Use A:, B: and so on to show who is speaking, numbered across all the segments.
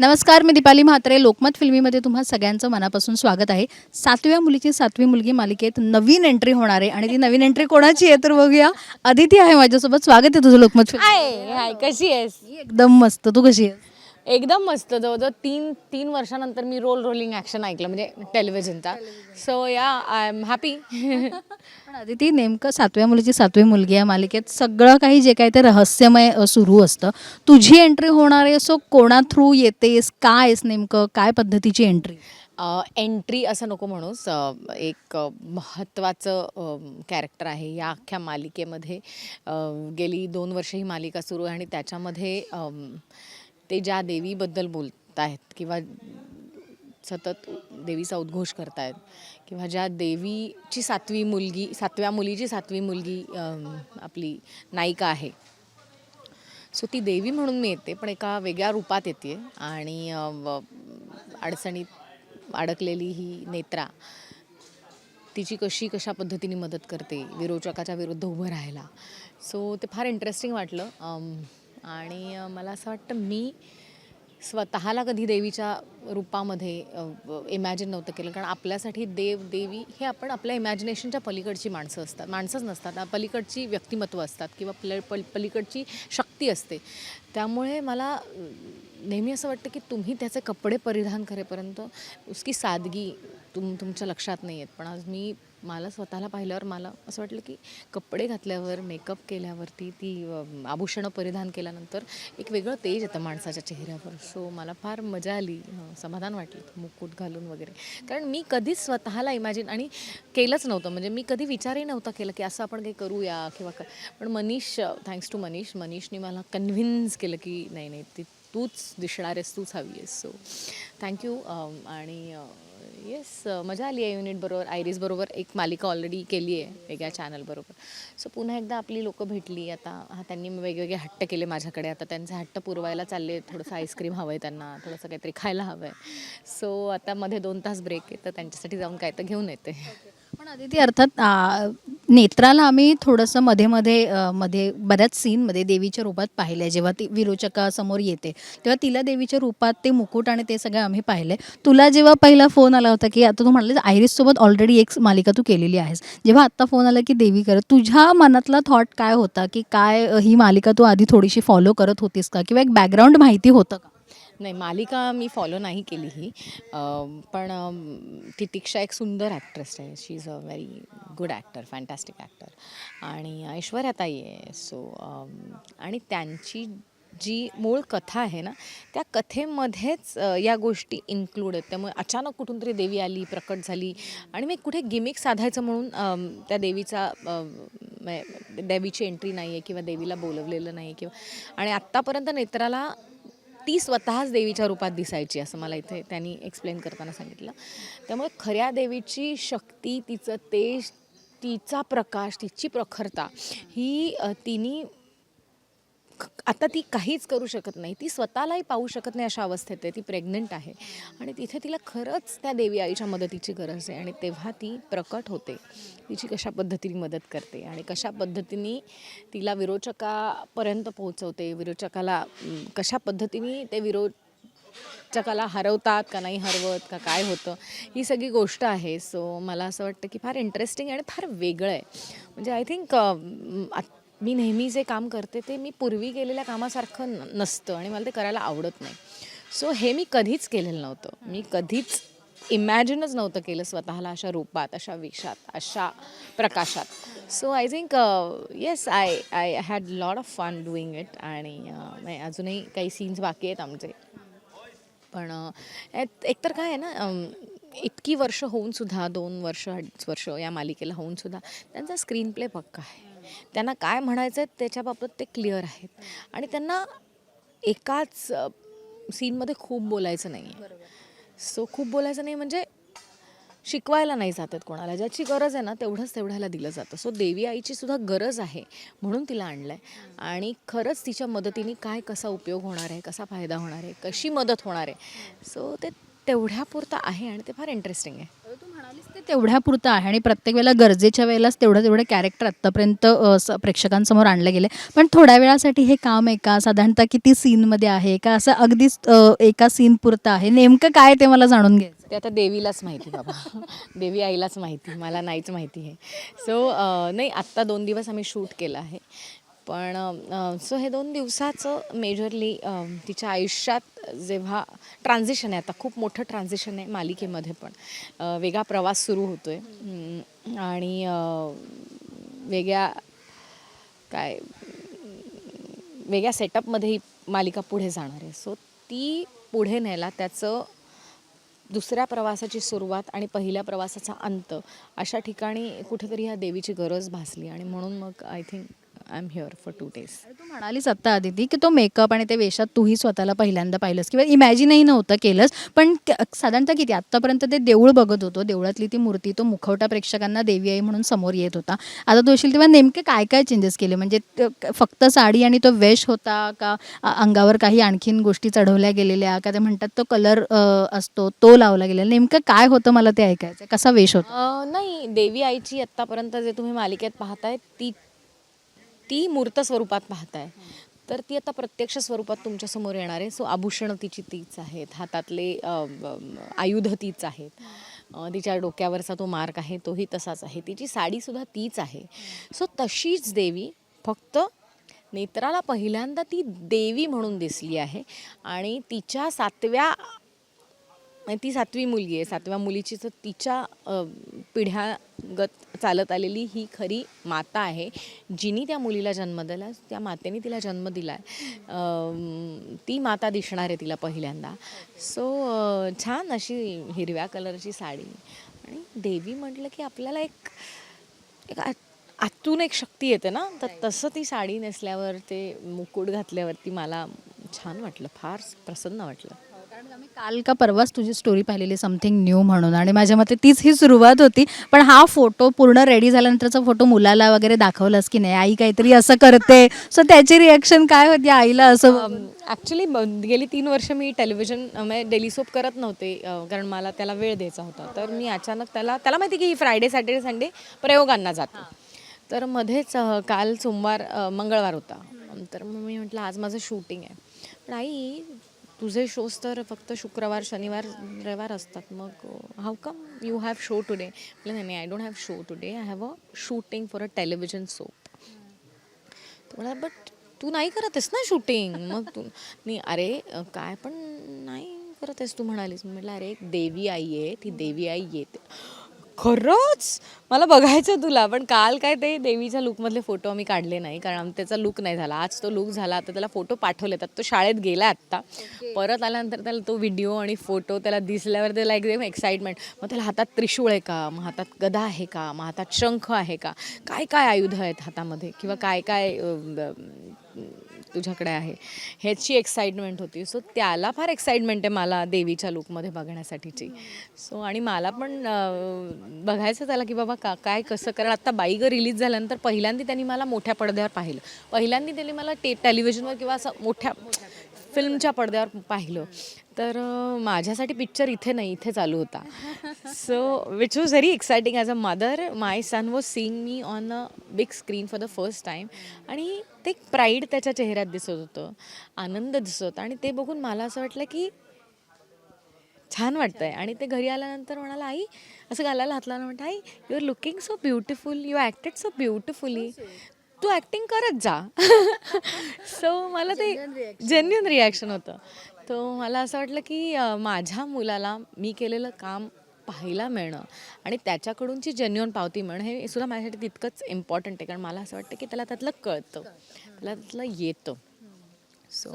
A: नमस्कार मी दीपाली म्हात्रे. लोकमत फिल्मीमध्ये तुम्हा सगळ्यांचं मनापासून स्वागत आहे. सातव्या मुलीची सातवी मुलगी मालिकेत नवीन एंट्री होणार आहे आणि ती नवीन एंट्री कोणाची आहे तर बघूया. अदिती आहे माझ्यासोबत. स्वागत आहे तुझं लोकमत फिल्म
B: हाय हाय कशी आहेस?
A: एकदम मस्त. तू कशी आहे
B: एकदम मस्त. जवळजवळ तीन तीन वर्षानंतर मी रोल रोलिंग ॲक्शन ऐकलं म्हणजे टेलिव्हिजनचा. सो या आय एम हॅपी
A: पण अदिती नेमकं सातव्या मुलीची सातवी मुलगी या मालिकेत सगळं काही जे काही ते रहस्यमय अ, सुरू असतं. तुझी एंट्री होणार आहे सो कोणा थ्रू येतेस काय आहेस नेमकं काय पद्धतीची एंट्री
B: एंट्री असं नको म्हणूस. अ, एक अ, महत्त्वाचं कॅरेक्टर आहे. या अख्ख्या मालिकेमध्ये अ, गेली दोन वर्ष ही मालिका सुरू आहे आणि त्याच्यामध्ये अम, ते ज्या देवीबद्दल बोलत आहेत किंवा सतत देवीचा उद्घोष करतायत किंवा ज्या देवीची सातवी मुलगी सातव्या मुलीची सातवी मुलगी आपली नायिका आहे सो ती देवी म्हणून मी येते पण एका वेगळ्या रूपात येते आणि अडचणीत अडकलेली ही नेत्रा तिची कशी कशा पद्धतीने मदत करते विरोचकाच्या विरुद्ध उभं राहायला. सो ते फार इंटरेस्टिंग वाटलं. आणि मला असं वाटतं मी स्वतःला कधी देवीच्या रूपामध्ये इमॅजिन नव्हतं केलं. कारण आपल्यासाठी देव देवी हे आपण आपल्या इमॅजिनेशनच्या पलीकडची माणसं असतात. माणसंच नसतात. पलीकडची व्यक्तिमत्व असतात किंवा पल पल पलीकडची शक्ती असते. त्यामुळे मला नेहमी असं वाटतं की तुम्ही त्याचे कपडे परिधान करेपर्यंत उसकी सादगी तुम तुमच्या लक्षात नाही आहेत पण आज मी मला स्वतःला पाहिल्यावर मला असं वाटलं की कपडे घातल्यावर मेकअप केल्यावरती ती आभूषणं परिधान केल्यानंतर एक वेगळं तेज येतं माणसाच्या चेहऱ्यावर. सो मला फार मजा आली समाधान वाटलं मुकुट घालून वगैरे. कारण मी कधीच स्वतःला इमॅजिन आणि केलंच नव्हतं. म्हणजे मी कधी विचारही नव्हता केलं की असं आपण काही करूया किंवा क पण मनीष थँक्स टू मनीष मनीषने मला कन्व्हिन्स केलं की नाही नाही ती तूच दिसणार आहेस तूच हवी आहेस. सो थँक्यू आणि येस मजा आली आहे युनिटबरोबर आयरिसबरोबर एक मालिका ऑलरेडी केली आहे वेगळ्या चॅनलबरोबर सो पुन्हा एकदा आपली लोकं भेटली. आता हा त्यांनी वेगवेगळे हट्ट केले माझ्याकडे. आता त्यांचे हट्ट पुरवायला चालले. थोडंसं आईस्क्रीम हवं आहे त्यांना. थोडंसं काहीतरी खायला हवं आहे सो आता मध्ये दोन तास ब्रेक आहे. तर त्यांच्यासाठी जाऊन काय तर घेऊन येते.
A: पण अदिती अर्थात नेत्राला आम्ही थोडंसं मध्ये मध्ये अ, मध्ये बऱ्याच सीनमध्ये देवीच्या रूपात पाहिलं. आहे जेव्हा ती विरोचकासमोर येते तेव्हा तिला देवीच्या रूपात ते मुकुट आणि ते सगळं आम्ही पाहिलं. आहे तुला जेव्हा पहिला फोन आला होता की आता तू म्हणालीस आयरिससोबत ऑलरेडी एक मालिका तू केलेली आहेस. जेव्हा आत्ता फोन आला की देवी करत तुझ्या मनातला थॉट काय होता की काय अ, ही मालिका तू आधी थोडीशी फॉलो करत होतीस का? किंवा एक बॅकग्राऊंड माहिती होतं का?
B: नाही मालिका मी फॉलो नाही केली ही पण तितिक्षा एक सुंदर ॲक्ट्रेस आहे. She is a very good actor fantastic actor आणि ऐश्वर्याताई आहे. सो आणि त्यांची जी मूळ कथा आहे ना त्या कथेमध्येच या गोष्टी इन्क्लूड आहेत. त्यामुळे अचानक कुठून तरी देवी आली प्रकट झाली. आणि मी कुठे गिमिक साधायचं म्हणून त्या देवीचा देवीची एंट्री नाही आहे किंवा देवीला बोलवलेलं नाही किंवा आणि आत्तापर्यंत नेत्राला ती स्वतःच देवीच्या रूपात दिसायची असं मला इथे त्यांनी एक्सप्लेन करताना सांगितलं. त्यामुळे खऱ्या देवीची शक्ती तिचं तेज तिचा प्रकाश तिची प्रखरता ही तिने आता ती काहीच करू शकत नाही. ती स्वतःलाही पाहू शकत नाही अशा अवस्थेत आहे. ती प्रेग्नंट आहे. आणि तिथे तिला खरंच त्या देवी आईच्या मदतीची गरज आहे. आणि तेव्हा ती प्रकट होते. तिची कशा पद्धतीने मदत करते आणि कशा पद्धतीने तिला विरोचकापर्यंत पोहोचवते विरोचकाला कशा पद्धतीने ते विरो चकाला हरवतात का नाही हरवत का काय होतं ही सगळी गोष्ट आहे. सो मला असं वाटतं की फार इंटरेस्टिंग आणि फार वेगळं आहे. म्हणजे आय थिंक मी नेहमी जे काम करते ते मी पूर्वी केलेल्या कामासारखं न- नसतं आणि मला ते करायला आवडत नाही. सो हे मी कधीच केलेलं नव्हतं. मी कधीच इमॅजिनच नव्हतं केलं स्वतःला अशा रूपात अशा विषात अशा प्रकाशात. So I think yes I I had lot of fun doing it आणि uh, अजूनही काही सीन्स बाकी आहेत आमचे. पण uh, एकतर काय आहे ना um, इतकी वर्ष होऊन सुद्धा दोन वर्ष अडीच वर्ष या मालिकेला होऊन सुद्धा त्यांचा स्क्रीन प्ले पक्का आहे. त्यांना काय म्हणायचं आहे त्याच्याबाबत ते क्लिअर आहेत. आणि त्यांना एकाच सीनमध्ये खूप बोलायचं नाही आहे सो खूप बोलायचं नाही म्हणजे शिकवायला नाही जात कोणाला. ज्याची गरज आहे ना तेवढंच तेवढ्याला दिलं जातं. सो देवी आईची सुद्धा गरज आहे म्हणून तिला आणलं आहे आणि खरंच तिच्या मदतीने काय कसा उपयोग होणार आहे कसा फायदा होणार आहे कशी मदत होणार आहे. सो ते तेवढ्यापुरतं आहे आणि ते फार इंटरेस्टिंग आहे.
A: म्हणालीस ते तेवढ्या पुरतं आहे आणि प्रत्येक वेळेला गरजेच्या वेळेलाच तेवढं तेवढं कॅरेक्टर आत्तापर्यंत प्रेक्षकांसमोर आणलं गेलं. पण थोड्या वेळासाठी हे काम आहे का साधारणतः किती सीनमध्ये आहे? का असं अगदीच एका सीन पुरतं आहे? नेमकं काय ते मला जाणून घ्यायचं
B: ते आता देवीलाच माहिती बाबा. देवी आईलाच माहिती मला नाहीच माहिती आहे सो नाही आत्ता दोन दिवस आम्ही शूट केलं आहे. पण सो हे दोन दिवसाचं मेजरली तिच्या आयुष्यात जेव्हा ट्रान्झिशन आहे आता खूप मोठं ट्रान्झिशन आहे मालिकेमध्ये पण वेगळा प्रवास सुरू होतो आहे आणि वेगळ्या काय वेगळ्या सेटअपमध्ये ही मालिका पुढे जाणार आहे. सो ती पुढे न्यायला त्याचं दुसऱ्या प्रवासाची सुरुवात आणि पहिल्या प्रवासाचा अंत अशा ठिकाणी कुठेतरी ह्या देवीची गरज भासली. आणि म्हणून मग I think I am here for two days
A: तू म्हणालीस आत्ता आदिती की तो मेकअप आणि ते वेशात तूही स्वतःला पहिल्यांदा पाहिलंस किंवा इमॅजिनही नव्हतं केलंस पण क- साधारणतः किती? आत्तापर्यंत ते देऊळ बघत होतो. देवळातली ती मूर्ती तो मुखवटा प्रेक्षकांना देवी आई म्हणून समोर येत होता. आता तू येशील तेव्हा नेमके काय काय चेंजेस केले? म्हणजे त- क- फक्त साडी आणि तो वेश होता का? अ- अंगावर काही आणखीन गोष्टी चढवल्या गेलेल्या का ते म्हणतात तो कलर असतो तो लावला गेलेला. नेमकं काय होतं मला ते ऐकायचं कसा वेश होता?
B: नाही देवी आईची आत्तापर्यंत जे तुम्ही मालिकेत पाहताय ती ती मूर्त स्वरूपात पाहताय. तर ती आता प्रत्यक्ष स्वरूपात तुमच्यासमोर येणार आहे. सो आभूषणं तिची तीच आहेत. हातातले आयुध तीच आहेत. तिच्या डोक्यावरचा तो मार्क आहे तोही तसाच आहे. तिची साडीसुद्धा तीच आहे. सो तशीच देवी फक्त नेत्राला पहिल्यांदा ती देवी म्हणून दिसली आहे. आणि तिच्या सातव्या ती सातवी मुलगी आहे. सातव्या मुलीची तर तिच्या पिढ्यागत चालत आलेली ही खरी माता आहे. जिनी त्या मुलीला जन्म दिला त्या मातेने तिला जन्म दिला. आहे ती माता दिसणार आहे तिला पहिल्यांदा. सो छान अशी हिरव्या कलरची साडी. आणि देवी म्हटलं की आपल्याला एक एक आत- आतून एक शक्ती येते ना? तर तसं ती साडी नेसल्यावर ते मुकुट घातल्यावरती मला छान वाटलं. फार प्रसन्न वाटलं.
A: कारण आम्ही काल का परवाच तुझी स्टोरी पाहिलेली समथिंग न्यू म्हणून. आणि माझ्या मते तीच ही सुरुवात होती. पण हा फोटो पूर्ण रेडी झाल्यानंतरचा फोटो मुलाला वगैरे दाखवलास की नाही? आई काहीतरी असं करते. सो त्याची रिॲक्शन काय होती आईला असं?
B: ॲक्च्युली गेली तीन वर्ष मी टेलिव्हिजन म्हणजे डेली सोप करत नव्हते कारण मला त्याला वेळ द्यायचा होता. तर मी अचानक त्याला त्याला माहिती की ही फ्रायडे सॅटर्डे संडे प्रयोगांना जातो. तर मध्येच काल सोमवार मंगळवार होता. तर मग मी म्हटलं आज माझं शूटिंग आहे. पण आई तुझे शोज तर फक्त शुक्रवार शनिवार रविवार असतात. मग how come you have show today म्हणजे नाही नाही I don't have show today I have a shooting for a television soap तो बट तू नाही करत आहेस ना शूटिंग मग तू नाही अरे काय पण नाही करत आहेस तू म्हणालीस. म्हटलं अरे एक देवी आई आहे ती देवी आई येते. खरंच? मला बघायचं तुला पण काल काय ते देवीच्या लुकमधले फोटो आम्ही काढले नाही कारण त्याचा लुक नाही झाला. आज तो लुक झाला आता त्याला फोटो पाठवले तर तो शाळेत गेला आत्ता. परत आल्यानंतर त्याला तो व्हिडिओ आणि फोटो त्याला दिसल्यावर त्याला एकदम एक्साइटमेंट मग त्याला हातात त्रिशूळ आहे का? मग हातात गदा आहे का? मग हातात शंख आहे का? काय काय आयुध आहेत हातामध्ये? किंवा काय काय तुझ्याकडे आहे. ह्याची एक्साइटमेंट होती. सो त्याला फार एक्साइटमेंट आहे मला देवीच्या लुकमध्ये बघण्यासाठीची. सो आणि मला पण बघायचं त्याला की बाबा का काय कसं कारण आत्ता बाईग रिलीज झाल्यानंतर पहिल्यांदा त्यांनी मला मोठ्या पडद्यावर पाहिलं. पहिल्यांदा त्यांनी मला टे टेलिव्हिजनवर किंवा असं मोठ्या फिल्मच्या पडद्यावर पाहिलं. तर माझ्यासाठी पिक्चर इथे नाही इथे चालू होता. So which was very exciting as a mother my son was seeing me on a big screen for the first time आणि ते प्राईड त्याच्या चेहऱ्यात दिसत होतं. आनंद दिसत होता. आणि ते बघून मला असं वाटलं की छान वाटतंय. आणि ते घरी आल्यानंतर म्हणाला आई असं घालायला हातला म्हणतं आई you are looking so beautiful you acted so beautifully Tu acting करत जा. सो मला ते जेन्युन रिॲक्शन होतं. तो मला असं वाटलं की माझ्या मुलाला मी केलेलं काम पाहायला मिळणं आणि त्याच्याकडूनची जेन्युअन पावती मिळणं हे सुद्धा माझ्यासाठी तितकंच इम्पॉर्टंट आहे. कारण मला असं वाटतं की त्याला त्यातलं कळतं. त्याला त्यातलं येतं. सो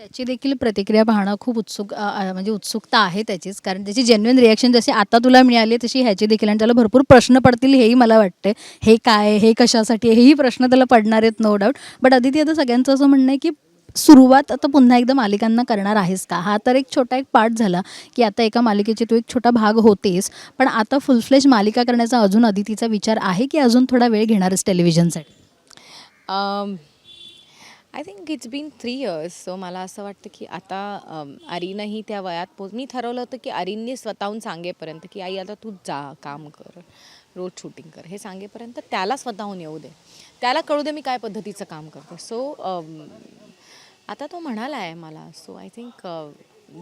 A: त्याची देखील प्रतिक्रिया पाहणं खूप उत्सुक अ, म्हणजे उत्सुकता आहे त्याचीच. कारण त्याची जेन्युइन रिॲक्शन जशी आता तुला मिळाली आहे, तशी ह्याची देखील. आणि त्याला भरपूर प्रश्न पडतील हेही मला वाटते हे काय हे कशासाठी आहे, हेही प्रश्न त्याला पडणार आहेत नो डाऊट बट अदिती आता सगळ्यांचं असं म्हणणं आहे की सुरुवात आता पुन्हा एकदा मालिकांना करणार आहेस का? हा तर एक छोटा एक पार्ट झाला की आता एका मालिकेची तू एक छोटा भाग होतेस. पण आता फुलफ्लेश मालिका करण्याचा अजून अदितीचा विचार आहे की अजून थोडा वेळ घेणारच टेलिव्हिजनसाठी
B: I think it's been three years so मला असं वाटतं की आता अम, आरीनंही त्या वयात पोच मी ठरवलं होतं की आरीननी स्वतःहून सांगेपर्यंत की आई आता तू जा काम कर रोज शूटिंग कर. हे सांगेपर्यंत त्याला स्वतःहून येऊ दे. त्याला कळू दे मी काय पद्धतीचं काम करते. सो आता तो म्हणाला आहे मला सो आय थिंक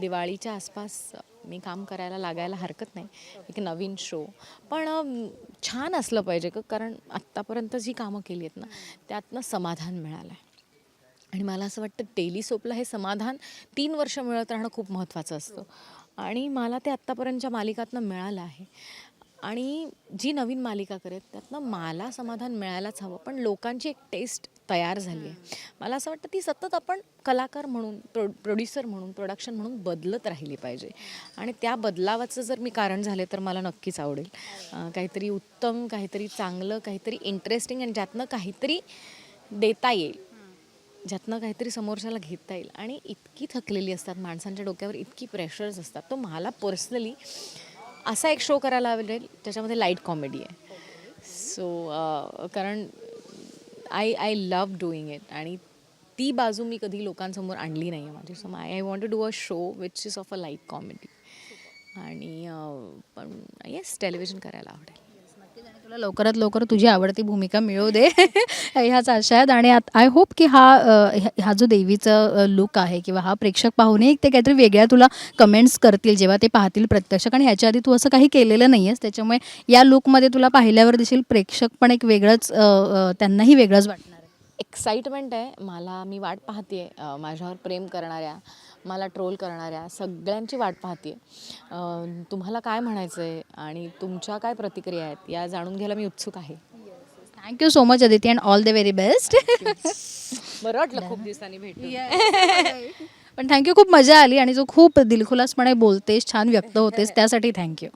B: दिवाळीच्या आसपास मी काम करायला लागायला हरकत नाही. एक नवीन शो पण अम, छान असलं पाहिजे ग कारण आत्तापर्यंत जी कामं केली आहेत ना त्यातनं समाधान मिळालं आहे आणि मला असं वाटतं डेली सोपला हे समाधान तीन वर्ष मिळत राहणं खूप महत्त्वाचं असतं. आणि मला ते आत्तापर्यंतच्या मालिकातनं मिळालं आहे. आणि जी नवीन मालिका करेल त्यातनं मला समाधान मिळायलाच हवं. पण लोकांची एक टेस्ट तयार झाली आहे. मला असं वाटतं ती सतत आपण कलाकार म्हणून प्रो प्रोड्युसर म्हणून प्रोडक्शन म्हणून बदलत राहिली पाहिजे. आणि त्या बदलावाचं जर मी कारण झाले तर मला नक्कीच आवडेल. काहीतरी उत्तम काहीतरी चांगलं काहीतरी इंटरेस्टिंग आणि ज्यातनं काहीतरी देता येईल. ज्यातनं काहीतरी समोरच्याला घेता येईल. आणि इतकी थकलेली असतात माणसांच्या डोक्यावर इतकी प्रेशर्स असतात. तो मला पर्सनली असा एक शो करायला आवडेल त्याच्यामध्ये लाइट कॉमेडी आहे. सो कारण I I love doing it आणि ती बाजू मी कधी लोकांसमोर आणली नाही आहे माझी. So I I want to do a show which is of a light comedy आणि पण येस टेलिव्हिजन करायला आवडेल.
A: तुला लवकरात लवकर तुझी आवडती भूमिका मिळू दे. ह्याच आशा आहेत आणि आय होप की हा हा जो देवीचं लुक आहे किंवा हा प्रेक्षक पाहूनही ते काहीतरी वेगळ्या तुला कमेंट्स करतील जेव्हा ते पाहतील प्रत्यक्ष आणि ह्याच्या आधी तू असं काही केलेलं नाही आहेस त्याच्यामुळे या लुकमध्ये तुला पाहिल्यावर दिसेल प्रेक्षक पण एक वेगळंच त्यांनाही वेगळंच वाटणार आहे.
B: एक्साइटमेंट आहे. मला मी वाट पाहते माझ्यावर प्रेम करणाऱ्या. मला ट्रोल करणाऱ्या सगळ्यांची वाट पाहते तुम्हाला काय म्हणायचं आहे आणि तुमच्या काय प्रतिक्रिया आहेत या जाणून घ्यायला मी उत्सुक आहे.
A: Thank you so much Aditi and all the very best
B: बरं वाटलं खूप दिवसांनी भेटू
A: पण थँक्यू खूप मजा आली आणि जो खूप दिलखुलासपणे बोलतेस छान व्यक्त होतेस त्यासाठी थँक्यू